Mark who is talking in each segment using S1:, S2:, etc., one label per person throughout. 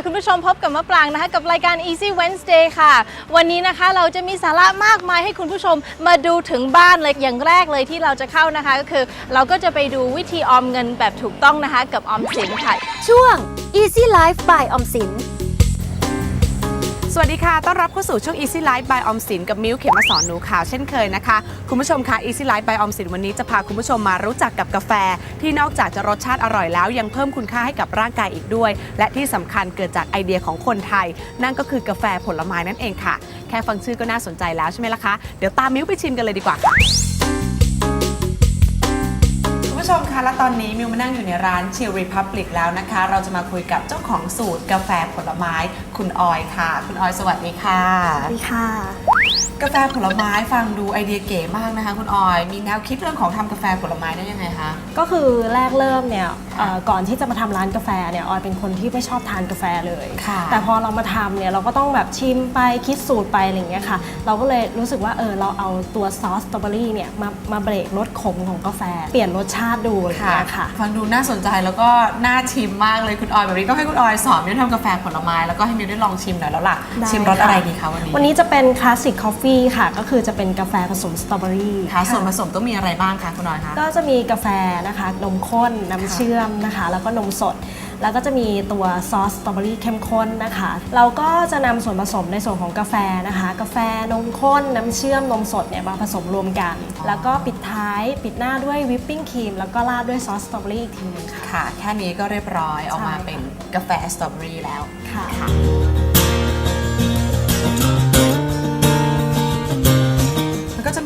S1: ค่ะคุณผู้ชมพบกับมะปรางนะคะกับรายการ Easy Wednesday ค่ะ วันนี้นะคะเราจะมีสาระมากมายให้คุณผู้ชมมาดูถึงบ้านเลยอย่างแรกเลยที่เราจะเข้านะคะ ก็คือเราก็จะไปดูวิธีออมเงินแบบถูกต้องนะคะ กับออมสินค่ะ
S2: ช่วง Easy Life by ออมสิน
S3: สวัสดีค่ะ ต้อนรับเข้าสู่ช่วง Easy Life by ออมสินกับมิ้วเขมมาสอนหนูข่าวเช่นเคยนะคะ คุณผู้ชมคะ Easy Life by ออมสินวันนี้จะพาคุณผู้ชมมารู้จักกับกาแฟ ที่นอกจากจะรสชาติอร่อยแล้ว ยังเพิ่มคุณค่าให้กับร่างกายอีกด้วย และที่สำคัญเกิดจากไอเดียของคนไทย นั่นก็คือกาแฟผลไม้นั่นเองค่ะ แค่ฟังชื่อก็น่าสนใจแล้วใช่ไหมล่ะคะ เดี๋ยวตามมิ้วไปชิมกันเลยดีกว่าค่ะ ผู้ชมคะและตอนนี้มิวมานั่งอยู่ในร้าน Chill Republic แล้วนะคะ เราจะมาคุยกับเจ้าของสูตรกาแฟผลไม้คุณออยค่ะ คุณออยสวัสดีค่ะ
S2: สวัสดีค่ะ
S3: กาแฟผลไม้ฟังดูไอเดียเก๋มากนะคะคุณออย มีแนวคิดเรื่องของทำกาแฟผลไม้ได้ยังไงคะ
S4: ก็คือแรกเริ่มเนี่ยเอ่อก่อนที่จะมาทำร้านกาแฟเนี่ยออยเป็นคนที่ไม่ชอบทานกาแฟเลย
S3: ค่ะ
S4: แต่พอเรามาทำเนี่ยเราก็ต้องแบบชิมไปคิดสูตรไปอะไรอย่างเงี้ยค่ะ เราก็เลยรู้สึกว่าเออเราเอาตัวซอสสตรอเบอรี่เนี่ยมามาเบรกรสขมของกาแฟ เปลี่ยนรสชาติดูอะไรอย่างเงี้ยค่ะ
S3: ฟังดูน่าสนใจแล้วก็น่าชิมมากเลยคุณออยแบบนี้ต้องให้คุณออยสอนมิวทำกาแฟผลไม้แล้วก็ให้มิวได้ลองชิมหน่อยแล้วล่ะ
S4: ได้
S3: ชิมรส
S4: ค่ะ
S3: อะไรดีคะวันนี้
S4: วันนี้จะเป็นคลาสสิกคอฟฟี่ค่ะ ก็คือจะเป็นกาแฟผสมสตรอเบอรี่
S3: ค่ะส่วนผสมต้องมีอะไรบ้างคะคุณออยคะ
S4: ก็จะมีกาแฟนะคะ นมข้น น้ำเชื่อมนะคะ แล้วก็นมสด แล้วก็จะมีตัวซอสสตรอเบอรี่เข้มข้นนะคะ เราก็จะนำส่วนผสมในส่วนของกาแฟนะคะ กาแฟนมข้น น้ำเชื่อมนมสดเนี่ยมาผสมรวมกัน แล้วก็ปิดท้ายปิดหน้าด้วยวิปปิ้งครีมแล้วก็ราดด้วยซอสสตรอเบอรี่อีกทีหนึงค่ะ
S3: ค่ะ แค่นี้ก็เรียบร้อยออกมา
S4: ใช่ค่ะ
S3: เป็นกาแฟสตรอเบอรี่แล้ว
S4: ค่ะ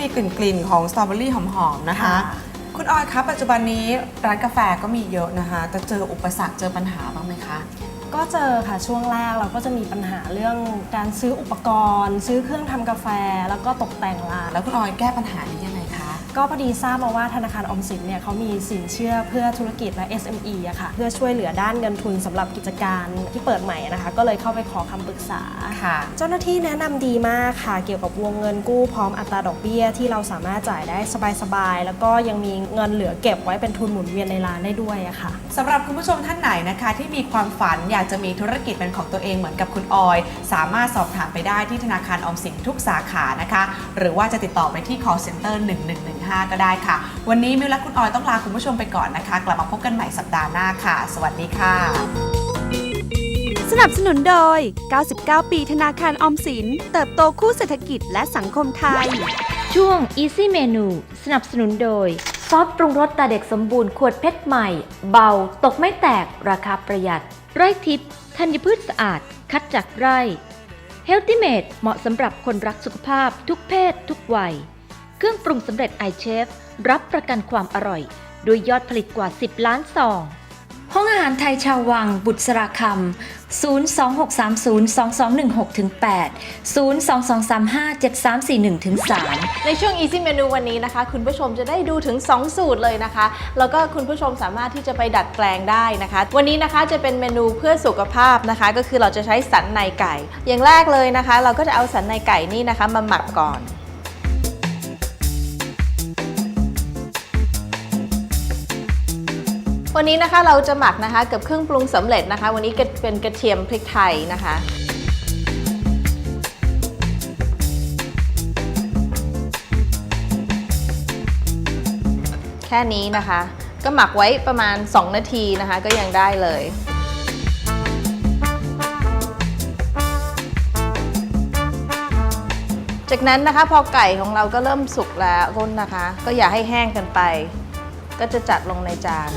S3: มันก็จะมีกลิ่นกลิ่นๆของสตรอเบอรี่หอมๆนะคะ
S4: ค่ะ
S3: คุณออยคะปัจจุบันนี้ร้านกาแฟก็มีเยอะนะคะแต่เจออุปสรรคเจอปัญหาบ้างไหมคะ
S4: ก็เจอค่ะช่วงแรกเราก็จะมีปัญหาเรื่องการซื้ออุปกรณ์ ซื้อเครื่องทำกาแฟแล้วก็ตกแต่งร้าน
S3: แล้วคุณออยแก้ปัญหานี้ยังไงคะ
S4: ก็พอดีทราบมาว่าธนาคารออมสินเนี่ยเขามีสินเชื่อเพื่อธุรกิจและ SME อะค่ะเพื่อช่วยเหลือด้านเงินทุนสำหรับกิจการที่เปิดใหม่นะคะ ก็เลยเข้าไปขอคำปรึกษา
S3: ค่ะ
S4: เจ้าหน้าที่แนะนำดีมากค่ะ เกี่ยวกับวงเงินกู้พร้อมอัตราดอกเบี้ยที่เราสามารถจ่ายได้สบายๆแล้วก็ยังมีเงินเหลือเก็บไว้เป็นทุนหมุนเวียนในร้านได้ด้วยอะค่ะ
S3: สำหรับคุณผู้ชมท่านไหนนะคะ ที่มีความฝันอยากจะมีธุรกิจเป็นของตัวเองเหมือนกับคุณออย สามารถสอบถามไปได้ที่ธนาคารออมสินทุกสาขานะคะ หรือว่าจะติดต่อไปที่ call center 1115ก็ได้ค่ะ วันนี้มิวและคุณออยต้องลาคุณผู้ชมไปก่อนนะคะ กลับมาพบกันใหม่สัปดาห์หน้าค่ะ สวัสดีค่ะ
S2: สนับสนุนโดย 99 ปีธนาคารออมสิน เติบโตคู่เศรษฐกิจและสังคมไทย
S5: ช่วง Easy Menu สนับสนุนโดย ซอสปรุงรสตาเด็กสมบูรณ์ขวดเพชรใหม่ เบา ตกไม่แตกราคาประหยัด ไร่ทิพย์ธัญพืชสะอาด คัดจากไร่ Healthy Made เหมาะสำหรับคนรักสุขภาพทุกเพศทุกวัย เครื่องปรุงสำเร็จไอเชฟรับประกันความอร่อย ด้วยยอดผลิตกว่า 10 ล้านซอง ห้องอาหารไทยชาววัง บุตรราคำ 026302216-8 022357341-3
S1: ในช่วง Easy Menu วันนี้นะคะ คุณผู้ชมจะได้ดูถึง 2 สูตรเลยนะคะ แล้วก็คุณผู้ชมสามารถที่จะไปดัดแปลงได้นะคะ วันนี้นะคะจะเป็นเมนูเพื่อสุขภาพนะคะ ก็คือเราจะใช้สันในไก่ อย่างแรกเลยนะคะ เราก็จะเอาสันในไก่นี่นะคะมาหมักก่อน วันนี้นะคะเราจะหมักนะคะกับเครื่องปรุงสำเร็จนะคะ วันนี้เป็นกระเทียมพริกไทยนะคะแค่นี้นะคะ ก็หมักไว้ประมาณ 2 นาทีนะคะก็ยังได้เลยจากนั้นนะคะพอไก่ของเราก็เริ่มสุกแล้วก้นนะคะ ก็อย่าให้แห้งกันไป ก็จะจัดลงในจาน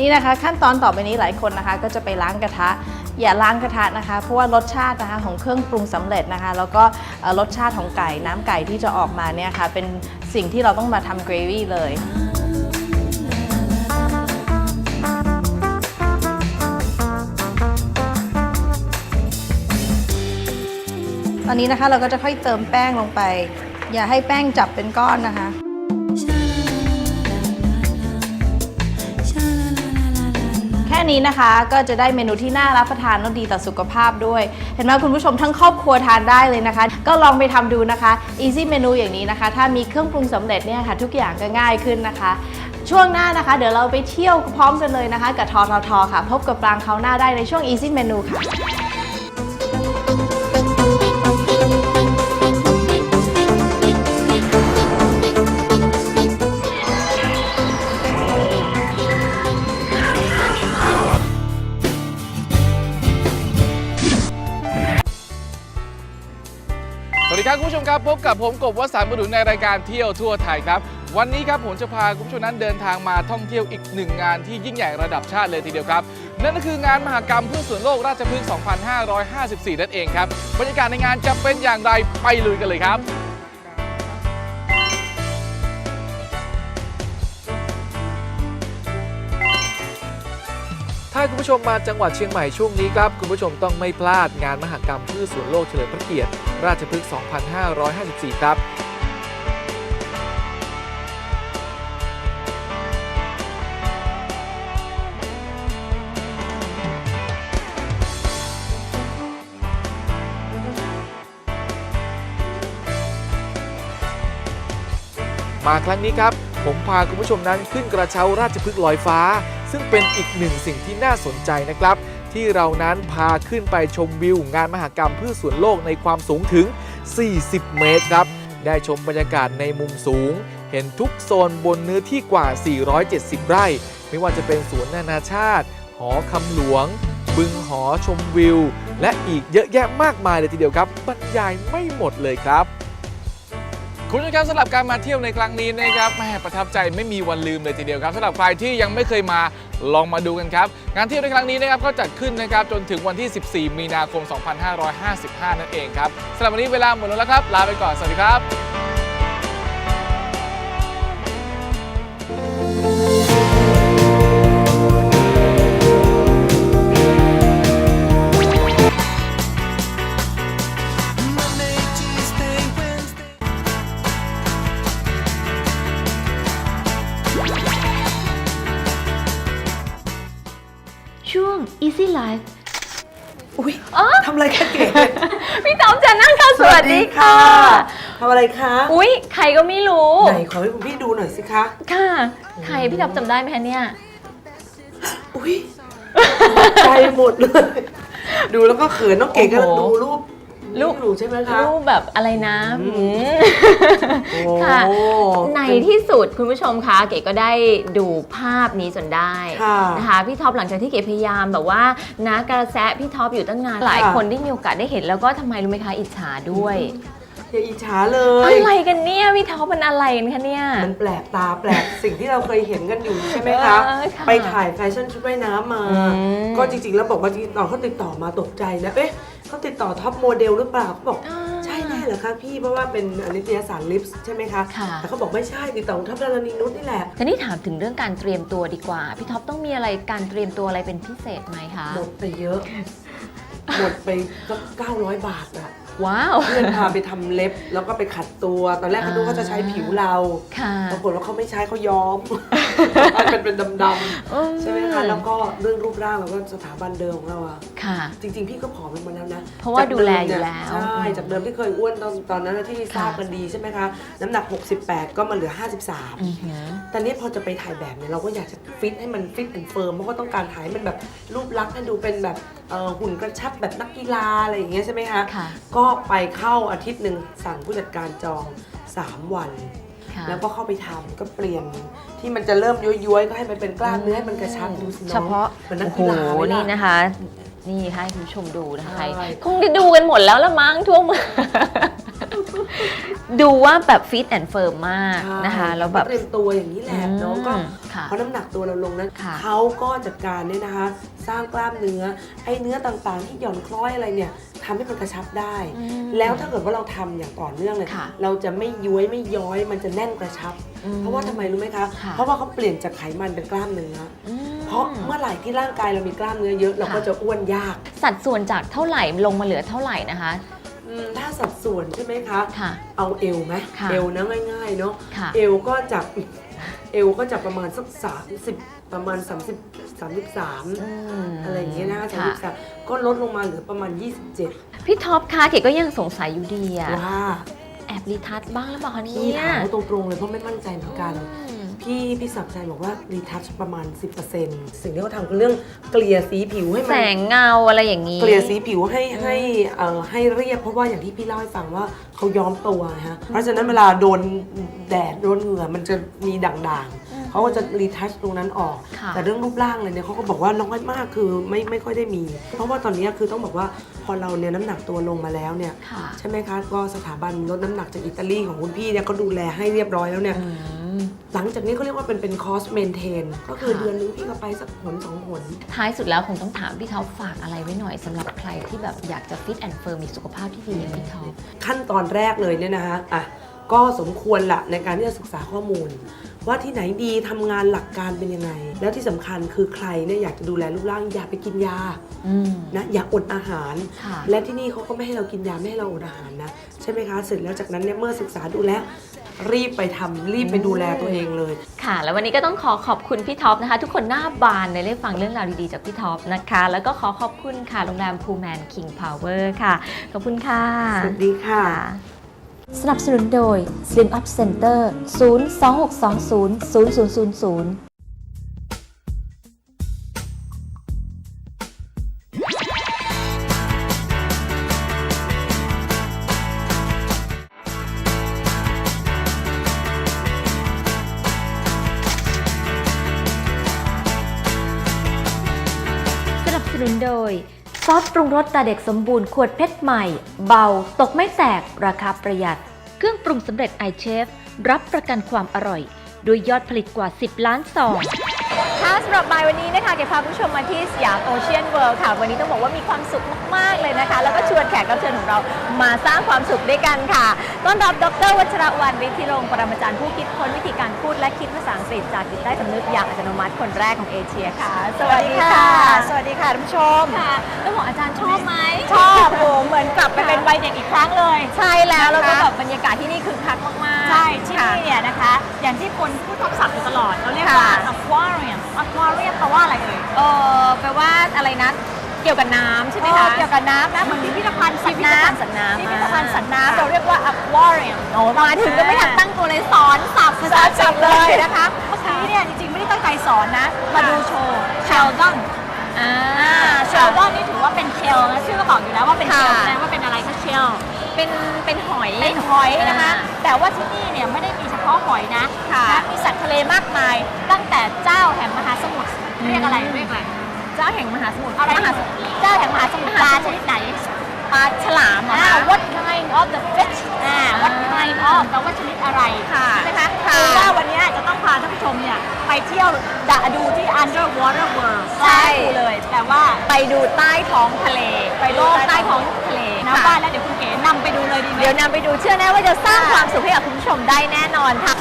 S1: นี่นะคะขั้นตอนต่อไปนี้หลายคนนะคะ ก็จะไปล้างกระทะ อย่าล้างกระทะนะคะ เพราะว่ารสชาตินะคะของเครื่องปรุงสำเร็จนะคะ แล้วก็รสชาติของไก่น้ำไก่ที่จะออกมาเนี่ยค่ะเป็นสิ่งที่เราต้องมาทำเกรวี่เลย
S6: ตอนนี้นะคะเราก็จะค่อยเติมแป้งลงไป อย่าให้แป้งจับเป็นก้อนนะคะ ค่นี้นะคะ ก็จะได้เมนูที่น่ารับประทานและดีต่อสุขภาพด้วย เห็นไหมคุณผู้ชมทั้งครอบครัวทานได้เลยนะคะ ก็ลองไปทำดูนะคะ easy เมนูอย่างนี้นะคะ ถ้ามีเครื่องปรุงสำเร็จเนี่ยค่ะ ทุกอย่างก็ง่ายขึ้นนะคะ ช่วงหน้านะคะ เดี๋ยวเราไปเที่ยวพร้อมกันเลยนะคะ กับทอทอทอค่ะ พบกับปรางเขาหน้าได้ในช่วง easy เมนูค่ะ
S7: ผู้ชมครับพบกับผมกบวสันต์บุรุษในรายการเที่ยวทั่วไทยครับวันนี้ครับผมจะพาคุณผู้ชมนั้นเดินทางมาท่องเที่ยวอีกหนึ่งงานที่ยิ่งใหญ่ระดับชาติเลยทีเดียวครับ นั่นก็คืองานมหกรรมเพื่อสวนโลกราชพฤกษ์ 2554 นั่นเองครับ บรรยากาศในงานจะเป็นอย่างไรไปลุยกันเลยครับ คุณผู้ชมมาจังหวัดเชียงใหม่ช่วงนี้ครับคุณผู้ชมต้องไม่พลาดงานมหกรรมพืชสวนโลกเฉลิมพระเกียรติ ราชพฤกษ์ 2554 ครับมาครั้งนี้ครับ ผมพาคุณผู้ชมนั้นขึ้นกระเช้าราชพฤกษ์ลอยฟ้า ซึ่งเป็นอีกหนึ่งสิ่งที่น่าสนใจนะครับ ที่เรานั้นพาขึ้นไปชมวิว งานมหกรรมพืชสวนโลกในความสูงถึง 40 เมตรครับ ได้ชมบรรยากาศในมุมสูง เห็นทุกโซนบนเนื้อที่กว่า 470 ไร่ ไม่ว่าจะเป็นสวนนานาชาติ หอคำหลวง บึงหอชมวิว และอีกเยอะแยะมากมายเลยทีเดียวครับ บรรยายไม่หมดเลยครับ คุณผู้ชมครับสำหรับการมาเที่ยวในครั้งนี้นะครับแม่ประทับใจไม่มีวันลืมเลยทีเดียวครับสำหรับใครที่ยังไม่เคยมาลองมาดูกันครับ งานเที่ยวในครั้งนี้นะครับก็จัดขึ้นนะครับจนถึงวันที่ 14 มีนาคม 2555 นั่นเองครับสำหรับวันนี้เวลาหมดแล้วครับ ลาไปก่อน สวัสดีครับ
S8: Easy Life
S9: อุ้ย
S8: อ๋อ
S9: ทำอะไรคะเก๋
S8: พี่ต๋อมจะนั่งค่ะสวัสดีค่ะ
S9: ทำอะไรคะ
S8: อุ๊ยใครก็ไม่รู้
S9: ไหนขอให้คุณพี่ดูหน่อยสิคะ
S8: ค่ะ ใครพี่ต๋อมจำได้ไหมคะเนี่ย
S9: อุ้ยใจหมดเลย ดูแล้วก็เขินน้องเก๋ก็
S8: โอ้โห
S9: ดูรูป
S8: รูป
S9: หนูใช่ไหมคะ
S8: รูปแบบอะไรนะ
S9: อืม
S8: อืม
S9: โอ้
S8: ค่ะ
S9: โห
S8: ในที่สุดคุณผู้ชมคะเก๋ก็ได้ดูภาพนี้จนได้
S9: ค่ะ
S8: นะคะพี่ท็อปหลังจากที่เก๋พยายามแบบว่านะกระแสพี่ท็อปอยู่ตั้งนานหลายคนได้มีโอกาสได้เห็นแล้วก็ทำไมรู้ไหมคะอิจฉาด้วย
S9: อย่าอิจฉาเลย
S8: อะไรกันเนี่ยพี่ท็อปมันอะไรกันคะเนี่ย
S9: มันแปลกตาแปลกสิ่งที่เราเคยเห็นกันอยู่ใช่ไหมคะ
S8: เออค่ะ
S9: ไปถ่ายแฟชั่นชุดว่ายน้ำมา
S8: อืม
S9: ก็จริงๆแล้วบอกว่าจริงๆตอนเขาติดต่อมาตกใจนะ เอ๊ะ เขาติดต่อท็อปโมเดลหรือเปล่าเขาบอก
S8: อ่า
S9: ใช่แน่เหรอคะพี่เพราะว่าเป็นนิตยสารลิปส์ใช่ไหมคะ
S8: ค่ะ
S9: แต่เขาบอกไม่ใช่ติดต่อท็อปดารณีนุชนี่แหละ
S8: ทีนี้ถามถึงเรื่องการเตรียมตัวดีกว่า พี่ท็อปต้องมีอะไรการเตรียมตัวอะไรเป็นพิเศษไหมคะ
S9: หมดไปเยอะ หมดไปก็900บาทอะ
S8: ว้าว
S9: เพื่อนพาไปทำเล็บแล้วก็ไปขัดตัว ตอนแรกเขาดูว่าจะใช้ผิวเรา
S8: ค่ะ
S9: ปรากฏว่าเขาไม่ใช้เขาย้อมเป็นเป็นดำ
S8: อื
S9: ๆใช่ไหมคะแล้วก็เรื่องรูปร่างแล้วก็สถาบันเดิมของเราอะ
S8: ค่ะ
S9: จริงๆพี่ก็ผอมลงมาแล้วนะ
S8: เพราะว่า
S9: จก
S8: ดูแลอยู่
S9: เม
S8: แล้ว
S9: เนี่ยใช่จากเดิมที่เคยอ้วนตอนตอนนั้นนะที่ทราบ
S8: ค่ะ
S9: กันดีใช่ไหมคะน้ำหนัก 68 ก็มาเหลือ
S8: อือ
S9: 53
S8: หือ
S9: ตอนนี้พอจะไปถ่ายแบบเนี่ยเราก็อยากจะฟิตให้มันฟิตแอนด์เฟิร์มเพราะว่าต้องการถ่ายให้มันแบบรูปลักษณ์ให้ดูเป็นแบบ เอ่อหุ่นกระชับแบบนักกีฬาอะไรอย่างเงี้ยใช่ไหมคะ
S8: ค่ะ
S9: ก็ไปเข้าอาทิตย์หนึ่งสั่งผู้จัดการจอง 3 วัน
S8: ค่ะ
S9: แล้วก็เข้าไปทำก็เปลี่ยนที่มันจะเริ่มย้วยๆ ก็ให้มันเป็นกล้ามเนื้อให้มันกระชับดูสิน้อง
S8: เฉพาะ
S9: เหมือนนัก
S8: โอ้โห
S9: กีฬาไหมล่
S8: นี่นะคะ นี่ให้คุณผู้ชมดูนะคะ
S9: ใช่
S8: คงได้ดูกันหมดแล้วละมั้งทั่วเมือง ดูว่าแบบฟิตแอนด์เฟิร์มมาก
S9: ใช่
S8: นะคะ แล้วแบบ
S9: เตรียมตัวอย่างนี้แหละน้องก็
S8: อืมค่ะ
S9: เพราะน้ำหนักตัวเราลงนั้น
S8: ค่ะ
S9: เขาก็จัดการเนี่ยนะคะ สร้างกล้ามเนื้อไอ้เนื้อต่างๆ ที่หย่อนคล้อยอะไรเนี่ยทำให้มันกระชับได้
S8: อืม
S9: แล้วถ้าเกิดว่าเราทำอย่างต่อเนื่องเลย
S8: ค่ะ
S9: เราจะไม่ย้วยไม่ย้อยมันจะแน่นกระชับ
S8: อืม
S9: เพราะว่าทำไมรู้ไหมคะ
S8: ค่ะ
S9: เพราะว่าเขาเปลี่ยนจากไขมันเป็นกล้ามเนื้ออ
S8: อืม
S9: เพราะเมื่อไหร่ที่ร่างกายเรามีกล้ามเนื้อเยอะเราก็
S8: ค่ะ
S9: จะอ้วนยาก
S8: สัดส่วนจากเท่าไหร่ลงมาเหลือเท่าไหร่นะคะ
S9: อืม ถ้าสัดส่วนใช่ไหมคะ
S8: ค่ะ
S9: เอาเอวไหม
S8: ค่ะ
S9: เอวนะง่ายๆเนาะ
S8: ค่ะ
S9: เอวก็จะเอวก็จะประมาณสักสามสิบประมาณ 30 33อะไรอย่างเงี้ยนะสามสิบสามก็ลดลงมาเหลือประมาณ 27
S8: พี่ท็อปคะเก๋ก็ยังสงสัยอยู่ดีอะ
S9: ว่า
S8: แอบรีทัชบ้างหรือเปล่าคะ
S9: พี่
S8: เนี่ย
S9: ถามเขาตรงๆเลยเพราะไม่มั่นใจเหมือนกัน
S8: อืม
S9: พี่พี่ศักดิ์ชัยบอกว่ารีทัชประมาณ 10%สิ่งที่เขาทำคือเรื่องเกลี่ยสีผิวให้มั
S8: แสงเงาอะไรอย่างนี้
S9: เกลี่ยสีผิวให้ให้เอ่อให้เรียบเพราะว่าอย่างที่พี่เล่าให้ฟังว่าเขาย้อมตัวนะฮะเพราะฉะนั้นเวลาโดนแดดโดนเหงื่อมันจะมีด่างๆเขาก็จะรีทัชตรงนั้นออก
S8: ค่ะ
S9: แต่เรื่องรูปร่างเลยเนี่ยเขาก็บอกว่าน้อยมากคือไม่ไม่ค่อยได้มี เพราะว่าตอนนี้คือต้องบอกว่าพอเราเนี่ยน้ำหนักตัวลงมาแล้วเนี่ย
S8: ค่ะ
S9: ใช่ไหมคะก็สถาบันลดน้ำหนักจากอิตาลีของคุณพี่เนี่ยก็ดูแลให้เรียบร้อยแล้วเนี่ย
S8: อืม
S9: หลังจากนี้เขาเรียกว่าเป็นเป็นคอสเมนเทนก็คือ
S8: ค่ะ
S9: เดือนนึงพี่ก็ไปสักหนสองหน
S8: ท้ายสุดแล้วคงต้องถามพี่ท็อปฝากอะไรไว้หน่อยสำหรับใครที่แบบอยากจะฟิตแอนด์เฟิร์มมีสุขภาพที่ดีอย่างพี่ท็อป
S9: ขั้นตอนแรกเลยเนี่ยนะคะอะ ก็สมควรละในการที่จะศึกษาข้อมูล ว่าที่ไหนดีทำงานหลักการเป็นยังไง แล้วที่สำคัญคือใครเนี่ยอยากจะดูแลรูปร่างอย่าไปกินยา
S8: อืม
S9: นะอย่าอดอาหาร
S8: ค่ะ
S9: และที่นี่เขาก็ไม่ให้เรากินยาไม่ให้เราอดอาหารนะใช่ไหมคะเสร็จแล้วจากนั้นเนี่ยเมื่อศึกษาดูแล้วรีบไปทำรีบไปดูแลตัวเองเลย
S8: ค่ะ แล้ววันนี้ก็ต้องขอขอบคุณพี่ท็อปนะคะ ทุกคนหน้าบานเลยได้ฟังเรื่องราวดีๆจากพี่ท็อปนะคะ แล้วก็ขอขอบคุณค่ะโรงแรมพูแมนคิงพาวเวอร์ค่ะ ขอบคุณค่ะ
S9: สวัสดีค่ะ
S8: สนับสนุนโดย Slim Up Center 026200000 สปรุงรสตาเด็กสมบูรณ์ขวดเพชรใหม่ เบา ตกไม่แตก ราคาประหยัด เครื่องปรุงสำเร็จไอเชฟรับประกันความอร่อย ด้วยยอดผลิตกว่า 10 ล้านซองค่ะสำหรับบายวันนี้นะคะเกพาคุณผู้ชมมาที่สยามโอเชียนเวิลด์ค่ะ วันนี้ต้องบอกว่ามีความสุขมาก ๆ เลย ก็ชวนแขกรับเชิญของเรามาสร้างความสุขด้วยกันค่ะ ต้อนรับดรวัชรวรรณฤทธิรงค์ปรมาจารย์ผู้คิดค้นวิธีการพูดและคิดภาษาอังกฤษจากจิตใต้สำนึกอย่างอัตโนมัติคนแรกของเอเชียค่ะ สวัสดีค่ะ
S6: สวัสดีค่ะท่านผู้ชม
S8: ค่ะต้องบอกอาจารย์ชอบไหม
S6: ชอบโหเหมือนกลับไปเป็นวัยเด็กอีกครั้งเลย
S8: ใช่แล้วแล้วก็
S6: นะคะ
S8: แบบบรรยากาศที่นี่คือคักมากๆ
S6: ใช่ที่
S8: ค่ะ
S6: นี่เนี่ยนะคะ อย่างที่คนพูดทับศัพท์อยู่ตลอดเราเรียกว่า
S8: ค่ะ
S6: aquarium aquarium แปลว่าอะไรเอ่ย
S8: เออแปลว่าอะไรนะ เกี่ยวกับน้ำใช่ไหม
S6: เอ
S8: คะ
S6: อเกี่ยวกับน้ำนะเหมือนพิพิธภัณฑ์สัตว์น้ำ
S8: พิพิธภัณฑ์สัตว์น้ำ
S6: พิพิธภัณฑ์สัตว์
S8: อ่า
S6: น้ำเราเรียกว่า aquarium
S8: โอ้มาถึงก็ไม่ทันตั้งตัวเลยสอนสับภาษา
S6: จั
S8: จั
S6: บบเล
S8: เลยย
S6: นะ
S8: นะคะ
S6: คะเมื่อกี้เนี่ยจริงๆ ไม่ได้ตั้งใจสอนนะ มาดูโชว์ sheldon
S8: อ่า
S6: เชลดอนนี่ถือว่าเป็นเชลนะชื่อก็บอกอยู่แล้วว่าเป็นเชล
S8: ค่ะ
S6: แสดงว่าเป็นอะไรคะเชล
S8: เป็นเป็นหอย
S6: เป็นหอยนะคะ
S8: อ่า
S6: แต่ว่าที่นี่เนี่ยไม่ได้มีเฉพาะหอยนะ
S8: ค่ะ
S6: นะมีสัตว์ทะเลมากมาย ตั้งแต่เจ้าแห่งมหาสมุทรเรียกอะไรเรียกอะไร
S8: เจ้าแห่งมหาสมุทร
S6: อะไร
S8: มหาสมุทร
S6: เจ้าแห่งมหาสมุทรปลาชนิดไหน
S8: ปลาฉลามเหรอ
S6: อ่า
S8: คะ
S6: what kind of the fish อ่า what
S8: อ่า
S6: kind of แปลว่าชนิดอะไร
S8: ค่ะ
S6: ใช่ไหมคะ
S8: ค่ะ
S6: คือว่าวันนี้จะต้องพาท่านผู้ชมเนี่ยไปเที่ยวดะดูที่ underwater world
S8: ใช่
S6: ดูเลยแต่ว่า
S8: ไปดูใต้ท้องทะเล
S6: ไปดู
S8: โลก
S6: ใต้
S8: ใต้
S6: ท้
S8: ท้
S6: อ
S8: องงทะเล
S6: นะ
S8: ค่ะ
S6: ว่าแล้วเดี๋ยวคุณเก๋นำไปดูเลยดีไหม
S8: เดี๋ยวนำไปดูเชื่อแน่ว่าจะสร้าง
S6: ค่ะ
S8: ความสุขให้กับคุณผู้ชมได้แน่นอนค่ะ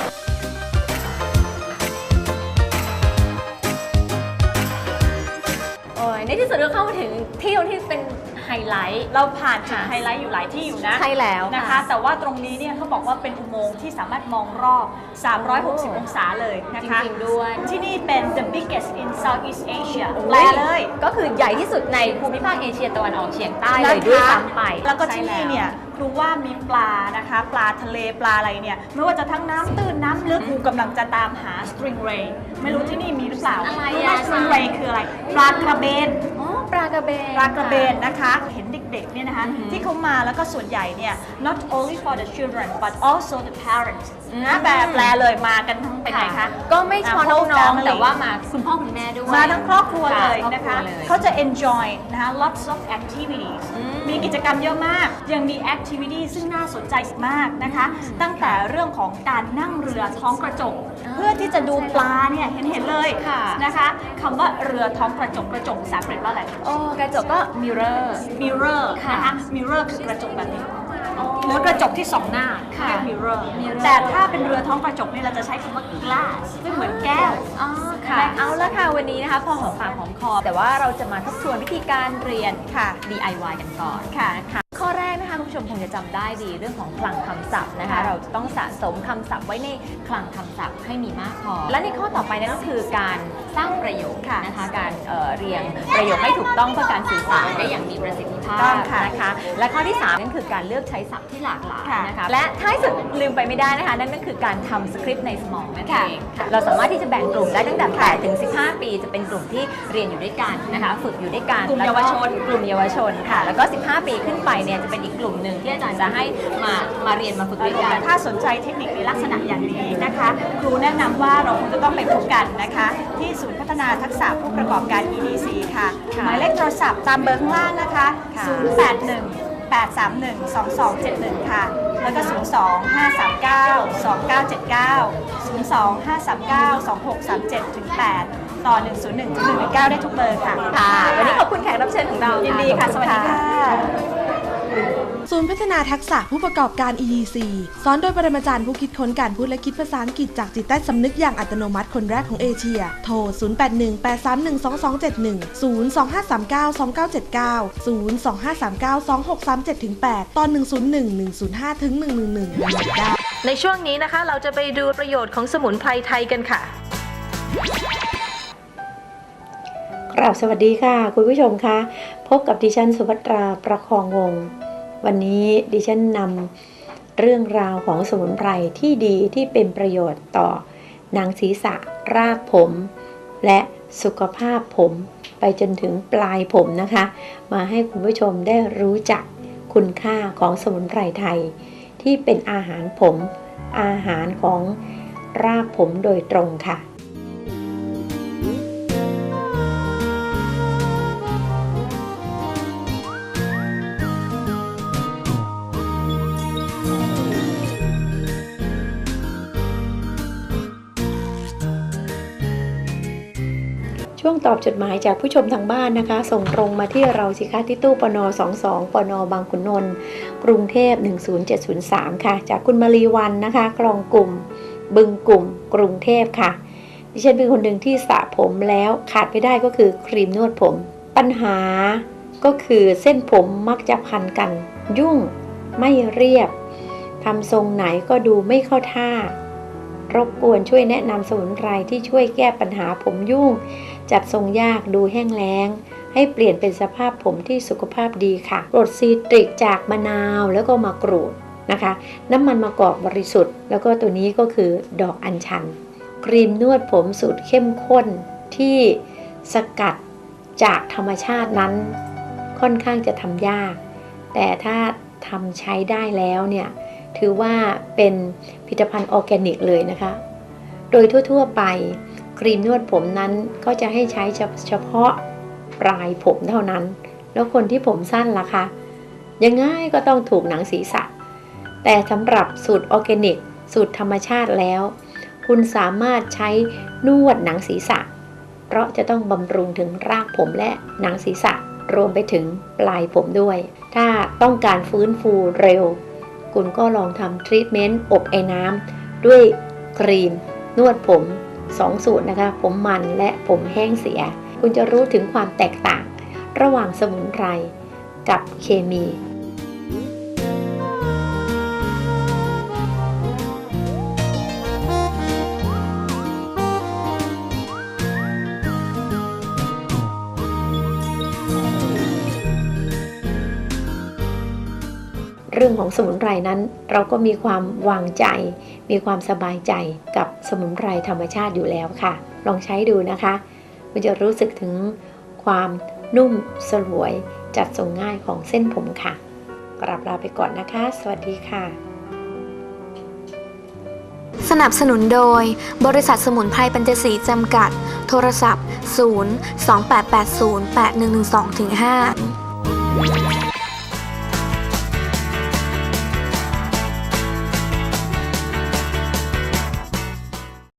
S8: ในที่สุดก็เข้ามาถึงที่ที่เป็น ไฮไลท์
S6: เราผ่านจุด
S8: ค่ะ
S6: ไฮไลท์อยู่หลายที่อยู่นะ
S8: ใช่แล้ว
S6: นะคะ
S8: ค่ะ
S6: แต่ว่าตรงนี้เนี่ยเขาบอกว่าเป็นอุโมงค์ที่สามารถมองรอบ 360 องศาเลยนะคะ
S8: จริงๆด้วย
S6: ที่นี่เป็น the biggest in Southeast Asia แปลเลย
S8: ก็คือใหญ่ที่สุดในภูมิภาคเอเชียตะวันออกเฉียงใต้เลยด้วยซ้ำไป
S6: แล้วก็
S8: ใช่
S6: ที่นี่
S8: แว
S6: เนี่ย ครูว่ามีปลานะคะ ปลาทะเลปลาอะไรเนี่ย ไม่ว่าจะทั้งน้ำตื้นน้ำลึกครูกำลังจะตามหา string ray ไม่รู้ที่นี่มีหรือเปล่า
S8: อะไร
S6: รู้
S8: อะ
S6: ว่า string ray คืออะไร ปลากระเบน
S8: อ๋อ ปลากระเบน
S6: ปลากระเบนนะคะ เห็นเด็กๆเนี่ยนะคะที่เขามาแล้วก็ส่วนใหญ่เนี่ย not only for the children but also the parents นะแปลแปลเลยมากันทั้งเป็นไงคะ
S8: ก็ไม่เฉพาะ
S6: อ่า
S8: น้อง
S6: family
S8: ๆแต่ว่ามาคุณพ่อคุณแม่ด้วย
S6: มาทั้งครอบครัวเลยนะคะ
S8: รอบรัวเลย
S6: เขาจะ enjoy นะคะ lots of activities มีกิจกรรมเยอะมาก ยังมี activity ซึ่งน่าสนใจอีกมากนะคะ ตั้งแต่เรื่องของการนั่งเรือท้องกระจก เพื่อที่จะดูปลาเนี่ยเห็นเห็นๆเลย
S8: ค่ะ
S6: นะคะคำว่าเรือท้องกระจกกระจกภาษาอังกฤษว่าอะไร
S8: โอ้กระจกก็ mirror
S6: mirror
S8: ค่ะ
S6: นะคะ mirror คือกระจกแบบนี้ หรือกระจกที่สองหน้า
S8: ค่ะ
S6: เรียก mirror
S8: mirror
S6: แต่ถ้าเป็นเรือท้องกระจกเนี่ยเราจะใช้คำว่า glass ซึ่งเหมือนแก้ว
S8: อ๋อค่ะเอาละค่ะวันนี้นะคะพอหอมปากหอมคอ แต่ว่าเราจะมาทบทวนวิธีการเรียนค่ะ DIY กันก่อน
S6: ค่ะ
S8: ค่ะ ข้อแรกนะคะคุณผู้ชมคงจะจำได้ดีเรื่องของคลังคำศัพท์นะคะ เราจะต้องสะสมคำศัพท์ไว้ในคลังคำศัพท์ให้มีมากพอ และในข้อต่อไปนั่นก็คือการ สร้างประโยคนะคะการเอ่อเรียงประโยคให้ถูกต้องเพื่อการสื่อสารได้อย่างมีประสิทธิภาพ
S6: ต้องค่ะ
S8: นะคะและข้อที่ 3 นั่นคือการเลือกใช้ศัพท์ที่หลากหลาย
S6: ค่ะ
S8: นะคะและท้ายสุดลืมไปไม่ได้นะคะ นั่นก็คือการทำสคริปต์ในสมองนั่นเอง
S6: ค่ะ
S8: เราสามารถที่จะแบ่งกลุ่มได้ตั้งแต่8ถึง15 ปี จะเป็นกลุ่มที่เรียนอยู่ด้วยกันนะคะฝึกอยู่ด้วยกัน
S6: กลุ่ม
S8: แก็
S6: เยาวชน
S8: กลุ่มเยาวชนค่ะ แล้วก็ 15 ปีขึ้นไปเนี่ยจะเป็นอีกกลุ่มหนึ่งที่อาจารย์จะให้มามาเรียนมาฝึกด้วยกัน
S10: ถ้าสนใจเทคนิคในลักษณะอย่างนี้นะคะ ครูแนะนำว่าเราคงจะต้องไปพบกันนะคะที่ศูนย์พัฒนาทักษะผู้ประกอบการ EDC ค่ะ
S8: ค่ะ
S10: หมายเลขโทรศัพท์ตามเบอร์ข้างล่างนะคะ
S8: ค่ะ
S10: 081 831 2271 ค่ะ แล้วก็ 02 539 2979 02 539 2637ถึง8ต่อ 101ถึง119 ได้ทุกเบอร์ค่ะ
S8: ค่ะ วันนี้ขอบคุณแขกรับเชิญของเรา
S10: ยิ
S8: ยิ
S10: นดีค่ะ สวัสดีค่ะ
S11: ศูนย์พัฒนาทักษะผู้ประกอบการ EDC สอนโดยปรมาจารย์ผู้คิดค้นการพูดและคิดภาษาอังกฤษจากจิตใต้สำนึกอย่างอัตโนมัติคนแรกของเอเชีย โทร 0818312271 025392979 025392637-8 ตอน 101 105ถึง111ได้
S12: ในช่วงนี้นะคะ เราจะไปดูประโยชน์ของสมุนไพรไทยกันค่ะ
S13: ครับสวัสดีค่ะ คุณผู้ชมคะ พบกับดิฉันสุภัตราประคองวงศ์ วันนี้ดิฉันนำเรื่องราวของสมุนไพรที่ดีที่เป็นประโยชน์ต่อหนังศีรษะรากผม และสุขภาพผม ไปจนถึงปลายผมนะคะ มาให้คุณผู้ชมได้รู้จักคุณค่าของสมุนไพรไทย ที่เป็นอาหารผม อาหารของรากผมโดยตรงค่ะ ช่วงตอบจดหมายจากผู้ชมทางบ้านนะคะ ส่งตรงมาที่เราสิคะที่ตู้ปน22ปนบางขุนนนท์กรุงเทพ 10703 ค่ะ จากคุณมารีวันนะคะกลองกลุ่ม บึงกลุ่ม กรุงเทพค่ะ ดิฉันเป็นคนหนึ่งที่สระผมแล้วขาดไม่ได้ก็คือครีมนวดผม ปัญหาก็คือเส้นผมมักจะพันกัน ยุ่งไม่เรียบทำทรงไหนก็ดูไม่เข้าท่ารบกวนช่วยแนะนำสมุนไพรที่ช่วยแก้ปัญหาผมยุ่ง จัดทรงยากดูแห้งแล้ง ให้เปลี่ยนเป็นสภาพผมที่สุขภาพดีค่ะกรดซีตริกจากมะนาวแล้วก็มะกรูดนะคะ น้ำมันมะกอกบริสุทธิ์ แล้วก็ตัวนี้ก็คือดอกอัญชัน ครีมนวดผมสูตรเข้มข้นที่สกัดจากธรรมชาตินั้น ค่อนข้างจะทำยาก แต่ถ้าทำใช้ได้แล้วเนี่ยถือว่าเป็นผลิตภัณฑ์ออร์แกนิกเลยนะคะ โดยทั่วๆไป ครีมนวดผมนั้นก็จะให้ใช้เฉพาะปลายผมเท่านั้น แล้วคนที่ผมสั้นล่ะคะยังไงก็ต้องถูกหนังศีรษะ แต่สำหรับสูตรออร์แกนิก สูตรธรรมชาติแล้ว คุณสามารถใช้นวดหนังศีรษะ เพราะจะต้องบำรุงถึงรากผมและหนังศีรษะรวมไปถึงปลายผมด้วย ถ้าต้องการฟื้นฟูเร็ว คุณก็ลองทำทรีทเมนต์อบไอ้น้ำด้วยครีม นวดผม 2สูตรนะคะ ผมมันและผมแห้งเสีย คุณจะรู้ถึงความแตกต่าง ระหว่างสมุนไพรกับเคมี เรื่องของสมุนไพรนั้น เราก็มีความวางใจ มีความสบายใจกับสมุนไพรธรรมชาติอยู่แล้วค่ะ ลองใช้ดูนะคะคุณจะรู้สึกถึงความนุ่มสลวยจัดทรงง่ายของเส้นผมค่ะ กราบลาไปก่อนนะคะ สวัสดีค่ะ
S14: สนับสนุนโดย บริษัทสมุนไพรปัญจศรีจำกัด โทรศัพท์ 0 2880 8112 5